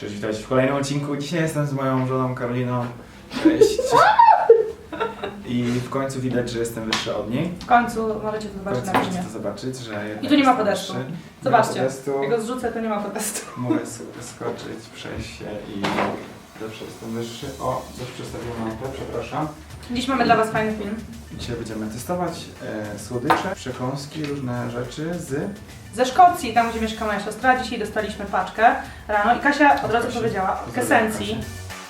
Cześć, witajcie w kolejnym odcinku. Dzisiaj jestem z moją żoną Karoliną. Cześć. I w końcu widać, że jestem wyższy od niej. W końcu możecie to W zobaczyć końcu na możecie filmie. to zobaczyć, że jednak I tu nie ma jestem podestu. wyższy. Nie Zobaczcie. podestu. Jak go zrzucę, to nie ma protestu. Mogę sobie skoczyć, przejść się i zawsze jestem wyższy. O, coś przestawiłem lampę, przepraszam. Dziś mamy dla Was fajny film. Dzisiaj będziemy testować e, słodycze, przekąski, różne rzeczy z... Ze Szkocji, tam gdzie mieszka moja siostra, dzisiaj dostaliśmy paczkę rano i Kasia od razu powiedziała, Pozdrawiam kesencji.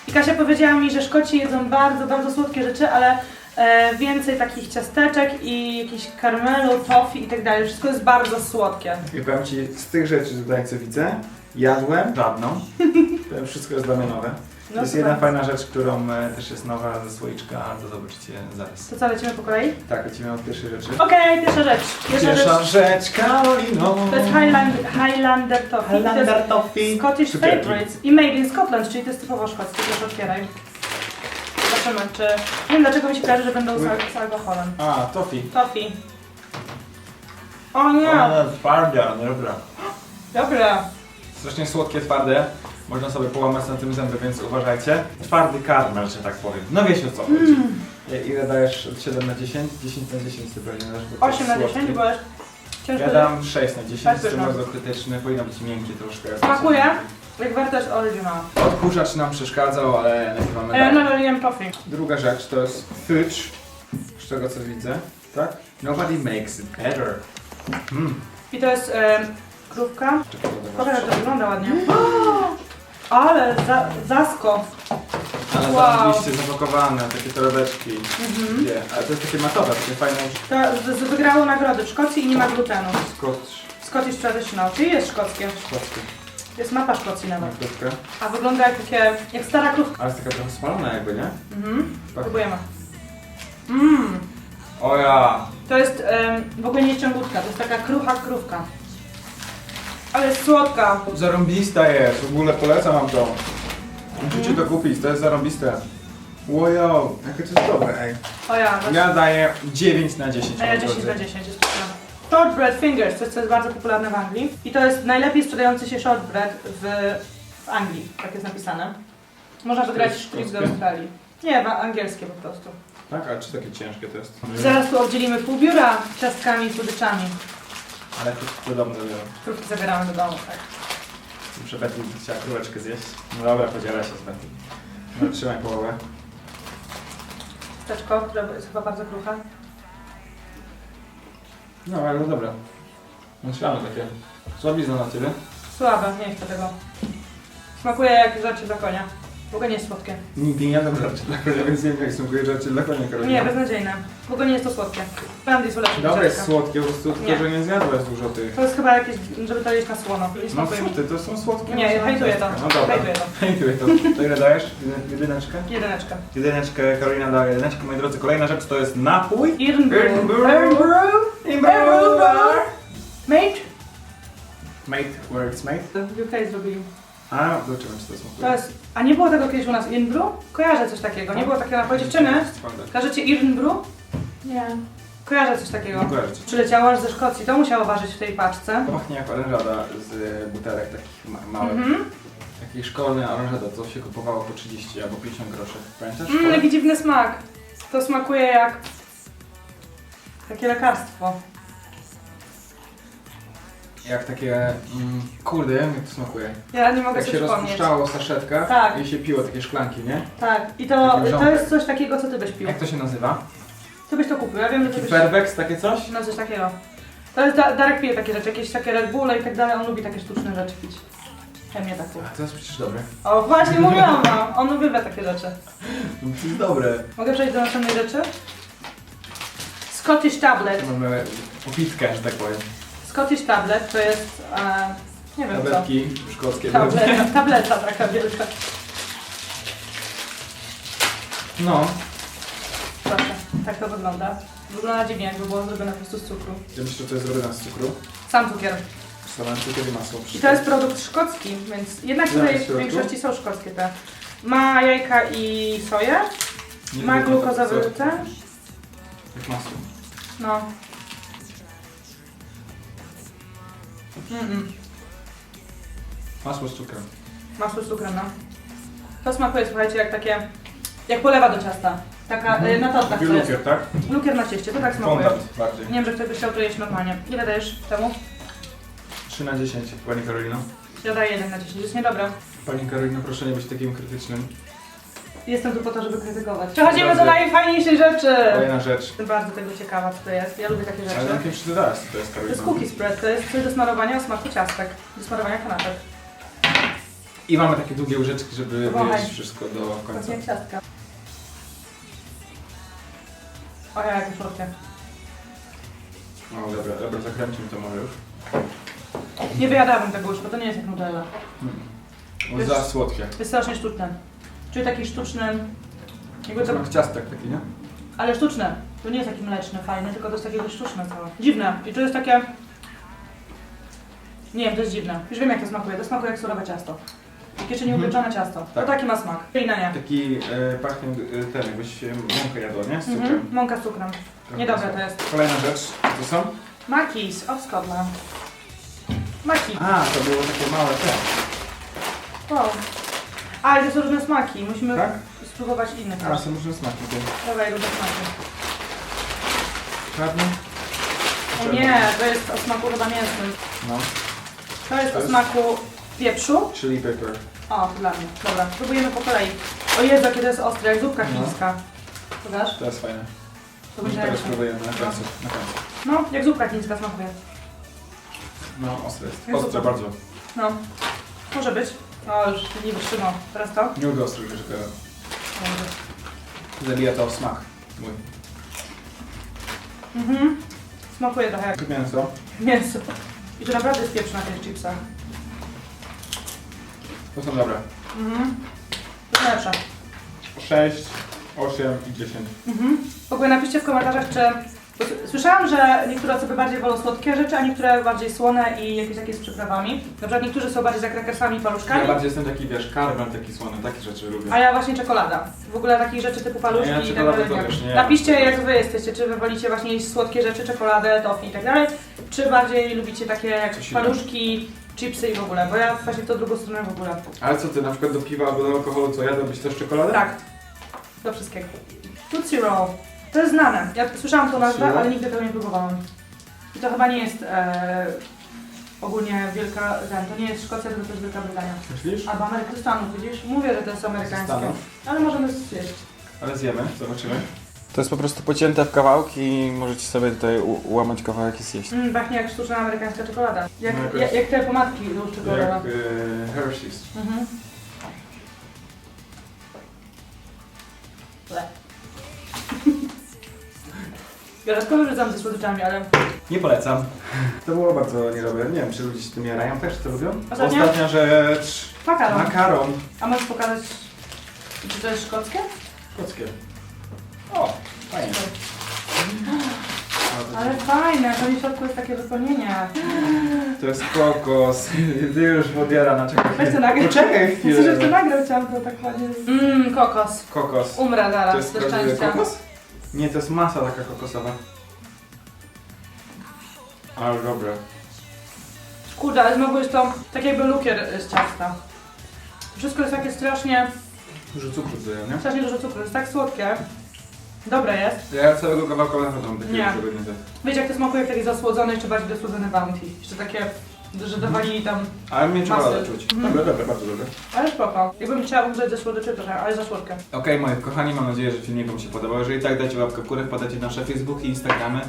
I Kasia powiedziała mi, że Szkoci jedzą bardzo, bardzo słodkie rzeczy, ale e, więcej takich ciasteczek i jakichś karmelu, toffee i tak dalej. Wszystko jest bardzo słodkie. I powiem Ci, z tych rzeczy tutaj co widzę, jadłem żadną. To wszystko jest dla mnie nowe. To No jest super. jedna fajna rzecz, którą e, też jest nowa ze słoiczka, to zobaczycie zaraz. To co, lecimy po kolei? Tak, lecimy od pierwszej rzeczy. Okej, pierwsza rzecz. Pierwsza, Pierwsza rzecz rzecz, Karolino! to jest Highland, Highlander Toffee. To jest Toffee. Scottish Cukierki. Favorites i Made in Scotland, czyli to jest typowo szkockie. Proszę otwieraj. Zobaczymy, czy... Nie wiem dlaczego mi się kojarzy, że będą z, al- z alkoholem. A, toffee. Toffee. O nie! jest twarda, dobra. Dobra. Strasznie słodkie, twarde. Można sobie połamać na tym zęby, więc uważajcie. Twardy karmel, że tak powiem. No wiesz o co chodzi. Mm. Ile dajesz od 7 na 10? 10 na 10 ty pewnie dasz, bo to 8 jest na słodkie. 10, bo jest ciężko... Ja dam 6 na 10, Tak, jestem bardzo krytyczny, powinno być miękkie troszkę. Smakuje jak wartość original. Odkurzacz nam przeszkadzał, ale nagrywamy A ja dalej. nadal jem toffee. Druga rzecz to jest fudge, z tego co widzę, tak? Nobody makes it better. Mm. I to jest e, krówka. Czekaj, Pokaż jak to to wygląda ładnie. Ale za, zasko. Ale Wow. zarobiliście zapakowane, takie torebeczki. Mhm. Nie, ale to jest takie matowe, takie fajne To z- z- wygrało nagrody w Szkocji i nie ma glutenu. scotch, Scottish Traditional, czyli jest szkockie. szkockie Jest mapa Szkocji na nawet. krówkę. A wygląda jak takie, jak stara krówka. Ale jest taka trochę smalona jakby, nie? Mhm. Tak. Próbujemy. Mmm. O ja! To jest em, w ogóle nie ciągutka, to jest taka krucha krówka. Ale jest słodka. Zarąbista jest, w ogóle polecam wam to. Musicie to kupić, to jest zarąbiste. Łojo, jakie to jest dobre, ej. O ja, właśnie. Ja daję 9 na 10. A ja moi 10 drodzy. na 10 jest. Shortbread fingers, coś co jest bardzo popularne w Anglii. I to jest najlepiej sprzedający się shortbread w, w Anglii, tak jest napisane. Można wygrać jest szklic do? Australii. Nie, wa- angielskie po prostu. Tak, a czy takie ciężkie to jest? Zaraz tu oddzielimy pół biura ciastkami i słodyczami. Ale to, to domu zabiorę. Krówki zabieramy do domu, tak. Muszę Betty chciała króleczkę zjeść. No dobra, podziela się z Betty. No trzymaj połowę. Teczko, które jest chyba bardzo kruche. No ale dobra. Myślałem takie. Słabizna na ciebie. Słabe, nie chcę tego. Smakuje jak dla konia. W ogóle nie jest słodkie. Nigdy nie jadłem żarcie dla konia, więc nie wiem jak smakuje żarcie dla konia, Karolina. Nie, beznadziejne. W ogóle nie jest to słodkie. Brandy jest lepsze. Dobre jest słodkie, po prostu tylko, Nie. że nie zjadłeś dużo tych. To jest chyba jakieś, żeby to jeść na słono. Nie No smakuje co mi. ty, to są słodkie. Nie, no, hejtuję to. No dobra. Hejtuję to. Hejtuję to. To ile dajesz? Jedy- Jedyneczkę? Jedyneczkę. Jedyneczkę, Karolina daje jedyneczkę. Moi drodzy, kolejna rzecz to jest napój. Edinburgh. Edinburgh. Mate? Made, where it's made. W UK zrobili. A, zobaczymy czy to smakuje. To jest... A nie było tego kiedyś u nas Edinburgh? Kojarzę coś takiego. Nie było takiego napoju. Dziewczyny, kojarzycie Edinburgh? Nie. Kojarzę coś takiego. Kojarzycie. Przyleciało aż ze Szkocji. To musiało ważyć w tej paczce. Pachnie jak oranżada z butelek takich ma małych. Mhm. Taki szkolny oranżada, co się kupowało po 30 albo 50 groszy. Pamiętasz? Mm, szkole? jaki dziwny smak. To smakuje jak... Takie lekarstwo. Jak takie... Mm, kurde, jak to smakuje? Ja nie mogę Jak sobie się przypomnieć. rozpuszczało saszetka Tak. i się piło takie szklanki, nie? Tak. I to, Taki to wrzątek. jest coś takiego, co ty byś pił. Jak to się nazywa? Ty byś to kupił. Ja wiem, że ty Taki byś... Fairvex, takie coś? No coś takiego. To jest Da- Darek pije takie rzeczy, jakieś takie Red Bulle i tak dalej, on lubi takie sztuczne rzeczy pić. Chemię taką. A to jest przecież dobre. O, właśnie mówiłam wam, on uwielbia takie rzeczy. No to jest dobre. Mogę przejść do następnej rzeczy? Scottish Tablet. Mamy popitkę, że tak powiem. Scottish Tablet to jest, e, nie wiem co. Tabletki szkockie. Tableta, tableta taka wielka. No. Proszę, tak to wygląda. Wygląda dziwnie, jakby było zrobione po prostu z cukru. Ja myślę, że to jest zrobione z cukru. Sam cukier. Wstawiam cukier i masło. I to jest produkt szkocki, więc jednak tutaj w w środku? większości są szkockie te. Ma jajka i soję, Nie ma wiem, co- glukozowyrtę. co- Jak masło. No. Mm -mm. Masło z cukrem. Masło z cukrem, no. To smakuje, słuchajcie, jak takie, jak polewa do ciasta. Taka, Mhm. y, na tortach Taki jest. lukier, tak? Lukier na cieście, to tak smakuje. Fondant bardziej. Nie wiem, że ktoś by chciał to jeść normalnie. Ile dajesz temu? 3 na 10, Pani Karolino. Ja daję 1 na 10, jest niedobre. Pani Karolino, proszę nie być takim krytycznym. Jestem tu po to, żeby krytykować. Przechodzimy do najfajniejszej rzeczy! Kolejna rzecz. Jestem bardzo tego ciekawa, co to jest. Ja lubię takie Ale rzeczy. najpierw przeczytałeś, co to jest To jest cookie spread, to jest coś do smarowania o smaku ciastek. Do smarowania kanapek. I mamy takie długie łyżeczki, żeby Wąchaj. wyjeść wszystko do końca. Jak ciastka. O ja, jakie słodkie. No dobra, dobra, zakręcimy to może już. Nie wyjadałabym tego już, bo to nie jest jak Nutella. Bo Wiesz- za słodkie. Jest strasznie sztuczne. Czyli taki sztuczny... Jakby to... Ciastek taki, nie? Ale sztuczne. To nie jest taki mleczny, fajny, tylko to jest takie sztuczne całe. Dziwne. I to jest takie... Nie wiem, to jest dziwne. Już wiem jak to smakuje. To smakuje jak surowe ciasto. Jak jeszcze nie Mhm. upieczone ciasto. Tak. To taki ma smak. Inna nie. Taki e, pachnie e, ten, jakbyś e, mąkę jadła, nie? Z Mhm. cukrem. Mąka z cukrem. Niedobre to jest. Kolejna rzecz, co to są? Makis of Scotland. Maki. A, to było takie małe te. Wow. A, i to są różne smaki. Musimy Tak? spróbować inne A, też. są różne smaki. Te Dawaj, różne smaki. czarne? O nie, to jest o smaku chyba mięsnym. No, To jest To o smaku pieprzu. chili pepper. O, to dla mnie. Dobra, próbujemy po kolei. O Jezu, jakie to jest ostre, jak zupka No. chińska. Podasz? To jest fajne. To będzie teraz lepsze. spróbujemy na końcu. Na końcu. No, jak zupka chińska smakuje. No, ostre jest. Jest Ostre super. bardzo. No, może być. O, już nie wytrzymał. Teraz to? Nie ostrych rzeczy teraz. Może. Zabija to smak. Mój. Mhm. Smakuje trochę jak Mięso. mięso. I to naprawdę jest pieprz na tych chipsach. To są dobre. Mhm. To jest lepsze. 6, 8 i 10. Mhm. W ogóle napiszcie w komentarzach, czy... Słyszałam, że niektóre osoby bardziej wolą słodkie rzeczy, a niektóre bardziej słone i jakieś takie z przyprawami. Na przykład niektórzy są bardziej za krakersami i Ja paluszkami, bardziej jestem taki, wiesz, karmel taki słony, takie rzeczy lubię. a ja właśnie czekolada. W ogóle takich rzeczy typu paluszki Ja i tak czekolady dalej. to nie. też nie. Napiszcie jak wy jesteście, czy wy wolicie właśnie jeść słodkie rzeczy, czekoladę, toffee i tak dalej, czy bardziej lubicie takie jak Coś innego. paluszki, chipsy i w ogóle, bo ja właśnie w tą drugą stronę w ogóle. Ale co ty, na przykład do piwa albo do alkoholu, co jadłbyś też czekoladę? Tak, do wszystkiego. Tootsie Roll. To jest znane. Ja słyszałam tą nazwę, ale nigdy tego nie próbowałam. I to chyba nie jest e, ogólnie wielka, ten, to nie jest Szkocja, tylko to jest Wielka Brytania. Myślisz? Albo Ameryka, ze Stanów, widzisz? Mówię, że to jest amerykańskie. Stanów. Ale możemy zjeść. Ale zjemy, zobaczymy. To jest po prostu pocięte w kawałki i możecie sobie tutaj u- ułamać kawałek i zjeść. Mm, pachnie jak sztuczna amerykańska czekolada. Jak, No, jakoś- jak, jak te pomadki do czekolada. Jak e, Hershey's. Mhm. Le. Garatkowo rzucam ze słodyczami, ale Nie polecam. To było bardzo niedobre. Nie wiem, czy ludzie się tym jarają też, czy to lubią? Ostatnia? Ostatnia rzecz. makaron. Makaron. A możesz pokazać, czy to jest szkockie? Szkockie. O, fajnie. To- Ale fajne, to w środku jest takie wypełnienie. To jest kokos. Ty już podjara na czekaj. Weź to nagraj. Poczekaj Chcę, żebyś to nagrał, chciałam to tak ładnie. Mmm, kokos. Kokos. Umrę To zaraz, jest ze prawdziwy szczęścia. kokos? Nie, to jest masa taka kokosowa. Ale dobre. Kurde, ale znowu jest to tak jakby lukier z ciasta. Wszystko jest takie strasznie, Dużo cukru dodają, nie? strasznie dużo cukru, jest tak słodkie. Dobre jest. Ja całego kawałka nachodzą takiego, Nie. żeby nie. Wiecie jak to smakuje, jak taki zasłodzony, jeszcze bardziej dosłodzony bounty. Jeszcze takie, że dawali tam, Ale mnie czekoladę Masy. czuć. Mhm. Dobre, dobre, bardzo dobre. ale spoko. Jakbym chciała umrzeć ze słodyczy trochę, ale za słodkie. Okej, moi kochani, mam nadzieję, że filmik Wam się podobał. Jeżeli tak, dajcie łapkę w górę, wpadajcie na nasze Facebooki i Instagramy.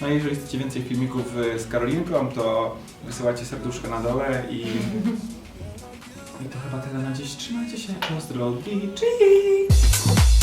No i jeżeli chcecie więcej filmików y, z Karolinką, to wysyłajcie serduszko na dole i... I to chyba tyle na dziś. Trzymajcie się, pozdrowi, cześć!